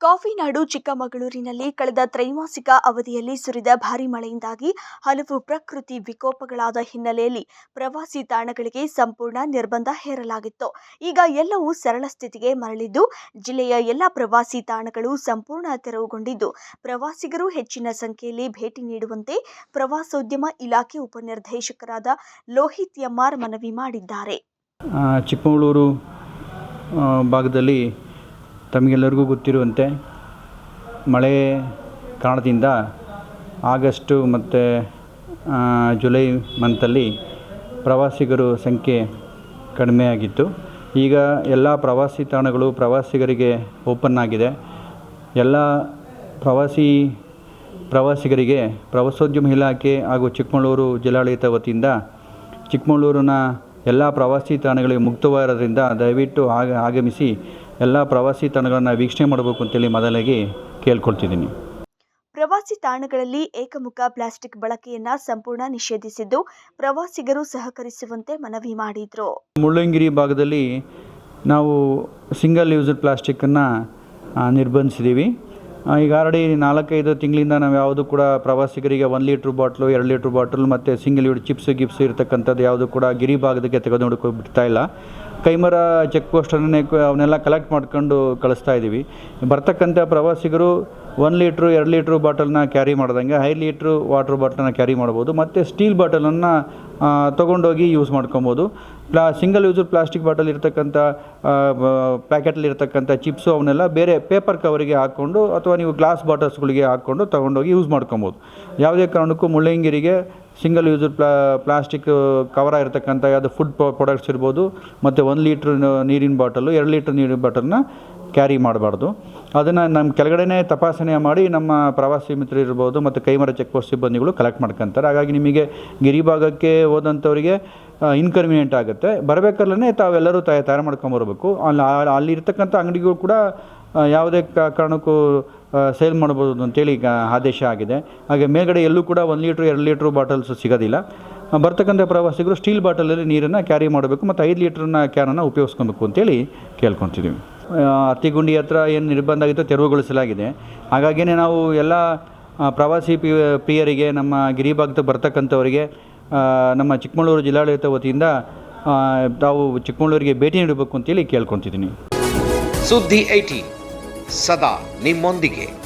Coffee ನಾಡು ಚಿಕ್ಕಮಗಳೂರಿನಲ್ಲಿ ಕಳೆದ ತ್ರೈಮಾಸಿಕ ಅವಧಿಯಲ್ಲಿ ಸುರಿದ ಭಾರಿ ಮಳೆಯಿಂದಾಗಿ ಹಲವು ಪ್ರಕೃತಿ ವಿಕೋಪಗಳಾದ ಹಿನ್ನೆಲೆಯಲ್ಲಿ ಪ್ರವಾಸಿ ತಾಣಗಳಿಗೆ ಸಂಪೂರ್ಣ ನಿರ್ಬಂಧ ಹೇರಲಾಗಿತ್ತು. ಈಗ ಎಲ್ಲವೂ ಸರಳ ಸ್ಥಿತಿಗೆ ಮರಳಿದ್ದು, ಜಿಲ್ಲೆಯ ಎಲ್ಲ ಪ್ರವಾಸಿ ತಾಣಗಳು ಸಂಪೂರ್ಣ ತೆರವುಗೊಂಡಿದ್ದು, ಪ್ರವಾಸಿಗರು ಹೆಚ್ಚಿನ ಸಂಖ್ಯೆಯಲ್ಲಿ ಭೇಟಿ ನೀಡುವಂತೆ ಪ್ರವಾಸೋದ್ಯಮ ಇಲಾಖೆ ಉಪನಿರ್ದೇಶಕರಾದ ಲೋಹಿತ್ ಎಮ್ಮಾರ್ ಮನವಿ ಮಾಡಿದ್ದಾರೆ. ಚಿಕ್ಕಮಗಳೂರು ಭಾಗದಲ್ಲಿ ತಮಗೆಲ್ಲರಿಗೂ ಗೊತ್ತಿರುವಂತೆ ಮಳೆ ಕಾರಣದಿಂದ ಆಗಸ್ಟು ಮತ್ತು ಜುಲೈ ಮಂತಲ್ಲಿ ಪ್ರವಾಸಿಗರು ಸಂಖ್ಯೆ ಕಡಿಮೆಯಾಗಿತ್ತು. ಈಗ ಎಲ್ಲ ಪ್ರವಾಸಿ ತಾಣಗಳು ಪ್ರವಾಸಿಗರಿಗೆ ಓಪನ್ ಆಗಿದೆ. ಎಲ್ಲ ಪ್ರವಾಸಿ ಪ್ರವಾಸಿಗರಿಗೆ ಪ್ರವಾಸೋದ್ಯಮ ಇಲಾಖೆ ಹಾಗೂ ಚಿಕ್ಕಮಗಳೂರು ಜಿಲ್ಲಾಡಳಿತ ವತಿಯಿಂದ ಚಿಕ್ಕಮಗಳೂರಿನ ಎಲ್ಲ ಪ್ರವಾಸಿ ತಾಣಗಳಿಗೆ ಮುಕ್ತವಾಗಿರೋದ್ರಿಂದ ದಯವಿಟ್ಟು ಆಗ ಆಗಮಿಸಿ ಎಲ್ಲ ಪ್ರವಾಸಿ ತಾಣಗಳನ್ನು ವೀಕ್ಷಣೆ ಮಾಡಬೇಕು ಅಂತೇಳಿ ಮೊದಲಾಗಿ ಕೇಳ್ಕೊಳ್ತಿದ್ದೀನಿ. ಪ್ರವಾಸಿ ತಾಣಗಳಲ್ಲಿ ಏಕಮುಖ ಪ್ಲಾಸ್ಟಿಕ್ ಬಳಕೆಯನ್ನ ಸಂಪೂರ್ಣ ನಿಷೇಧಿಸಿದ್ದು ಪ್ರವಾಸಿಗರು ಸಹಕರಿಸುವಂತೆ ಮನವಿ ಮಾಡಿದ್ರು. ಮುಳ್ಳಂಗಿರಿ ಭಾಗದಲ್ಲಿ ನಾವು ಸಿಂಗಲ್ ಯೂಸ್ ಪ್ಲಾಸ್ಟಿಕ್ಕನ್ನು ನಿರ್ಬಂಧಿಸಿದ್ದೀವಿ ಈಗ ಈಗ ಆಲ್ರೆಡಿ ನಾಲ್ಕೈದು ತಿಂಗಳಿಂದ ನಾವು ಯಾವುದು ಕೂಡ ಪ್ರವಾಸಿಗರಿಗೆ ಒಂದು ಲೀಟ್ರ್ ಬಾಟ್ಲು ಎರಡು ಲೀಟ್ರ್ ಬಾಟ್ಲು ಮತ್ತು ಸಿಂಗಲ್ ಯೂಡ್ ಚಿಪ್ಸ್ ಗಿಪ್ಸ್ ಇರತಕ್ಕಂಥದ್ದು ಯಾವುದು ಕೂಡ ಗಿರಿ ಭಾಗದಕ್ಕೆ ತೆಗೆದುಕೊಂಡು ಬಿಡ್ತಾ ಇಲ್ಲ. ಕೈಮರ ಚೆಕ್ ಪೋಸ್ಟನ್ನೇ ಅವನ್ನೆಲ್ಲ ಕಲೆಕ್ಟ್ ಮಾಡ್ಕೊಂಡು ಕಳಿಸ್ತಾ ಇದ್ದೀವಿ. ಬರ್ತಕ್ಕಂಥ ಪ್ರವಾಸಿಗರು ಒನ್ ಲೀಟ್ರು ಎರಡು ಲೀಟ್ರು ಬಾಟಲ್ನ ಕ್ಯಾರಿ ಮಾಡ್ದಂಗೆ ಐದು ಲೀಟ್ರ್ ವಾಟ್ರ್ ಬಾಟಲ್ನ ಕ್ಯಾರಿ ಮಾಡ್ಬೋದು, ಮತ್ತು ಸ್ಟೀಲ್ ಬಾಟಲನ್ನು ತೊಗೊಂಡೋಗಿ ಯೂಸ್ ಮಾಡ್ಕೊಬೋದು. ಪ್ಲಾ ಸಿಂಗಲ್ ಯೂಸರ್ ಪ್ಲಾಸ್ಟಿಕ್ ಬಾಟಲ್ ಇರ್ತಕ್ಕಂಥ ಪ್ಯಾಕೆಟಲ್ಲಿ ಇರ್ತಕ್ಕಂಥ ಚಿಪ್ಸು ಅವನ್ನೆಲ್ಲ ಬೇರೆ ಪೇಪರ್ ಕವರಿಗೆ ಹಾಕ್ಕೊಂಡು ಅಥವಾ ನೀವು ಗ್ಲಾಸ್ ಬಾಟಲ್ಸ್ಗಳಿಗೆ ಹಾಕ್ಕೊಂಡು ತೊಗೊಂಡೋಗಿ ಯೂಸ್ ಮಾಡ್ಕೊಬೋದು. ಯಾವುದೇ ಕಾರಣಕ್ಕೂ ಮುಳ್ಳಂಗಿರಿಗೆ ಸಿಂಗಲ್ ಯೂಸರ್ ಪ್ಲಾ, ಪ್ಲಾಸ್ಟಿಕ್ ಕವರ್ ಇರತಕ್ಕಂಥ ಯಾವುದು ಫುಡ್ ಪ್ರಾಡಕ್ಟ್ಸ್ ಇರ್ಬೋದು, ಮತ್ತು ಒಂದು ಲೀಟ್ರ್ ನೀರಿನ ಬಾಟಲು ಎರಡು ಲೀಟ್ರ್ ನೀರಿನ ಬಾಟಲನ್ನ ಕ್ಯಾರಿ ಮಾಡಬಾರ್ದು. ಅದನ್ನು ನಮ್ಮ ಕೆಳಗಡೆನೇ ತಪಾಸಣೆ ಮಾಡಿ ನಮ್ಮ ಪ್ರವಾಸಿ ಮಿತ್ರರು ಇರ್ಬೋದು ಮತ್ತು ಕೈಮರ ಚೆಕ್ ಪೋಸ್ಟ್ ಸಿಬ್ಬಂದಿಗಳು ಕಲೆಕ್ಟ್ ಮಾಡ್ಕೊತಾರೆ. ಹಾಗಾಗಿ ನಿಮಗೆ ಗಿರಿಭಾಗಕ್ಕೆ ಹೋದಂಥವ್ರಿಗೆ ಇನ್ಕನ್ವೀನಿಯೆಂಟ್ ಆಗುತ್ತೆ. ಬರಬೇಕಾದ್ರೆ ತಾವೆಲ್ಲರೂ ತಯ ತಯಾರು ಮಾಡ್ಕೊಂಬರ್ಬೇಕು. ಅಲ್ಲಿ ಅಲ್ಲಿರ್ತಕ್ಕಂಥ ಅಂಗಡಿಗಳು ಕೂಡ ಯಾವುದೇ ಕಾರಣಕ್ಕೂ ಸೇಲ್ ಮಾಡ್ಬೋದು ಅಂತೇಳಿ ಈಗ ಆದೇಶ ಆಗಿದೆ. ಹಾಗೆ ಮೇಲ್ಗಡೆ ಎಲ್ಲೂ ಕೂಡ ಒಂದು ಲೀಟ್ರ್, ಎರಡು ಲೀಟ್ರ್ ಬಾಟಲ್ಸ್ ಸಿಗೋದಿಲ್ಲ. ಬರ್ತಕ್ಕಂಥ ಪ್ರವಾಸಿಗರು ಸ್ಟೀಲ್ ಬಾಟಲಲ್ಲಿ ನೀರನ್ನು ಕ್ಯಾರಿ ಮಾಡಬೇಕು ಮತ್ತು ಐದು ಲೀಟ್ರನ್ನ ಕ್ಯಾನನ್ನು ಉಪಯೋಗಿಸ್ಕೊಬೇಕು ಅಂತೇಳಿ ಕೇಳ್ಕೊತಿದ್ದೀವಿ ಅತ್ತಿಗುಂಡಿ ಹತ್ರ ಏನು ನಿರ್ಬಂಧ ಆಗಿತ್ತು ತೆರವುಗೊಳಿಸಲಾಗಿದೆ. ಹಾಗಾಗಿಯೇ ನಾವು ಎಲ್ಲ ಪ್ರವಾಸಿ ಪಿ, ಪ್ರಿಯರಿಗೆ, ನಮ್ಮ ಗಿರಿಭಾಗದ ಬರ್ತಕ್ಕಂಥವರಿಗೆ ನಮ್ಮ ಚಿಕ್ಕಮಗಳೂರು ಜಿಲ್ಲಾಡಳಿತ ವತಿಯಿಂದ ತಾವು ಚಿಕ್ಕಮಗಳೂರಿಗೆ ಭೇಟಿ ನೀಡಬೇಕು ಅಂತೇಳಿ ಕೇಳ್ಕೊತಿದ್ದೀನಿ ಸುದ್ದಿ ಏಟೀನ್ ಸದಾ ನಿಮ್ಮೊಂದಿಗೆ.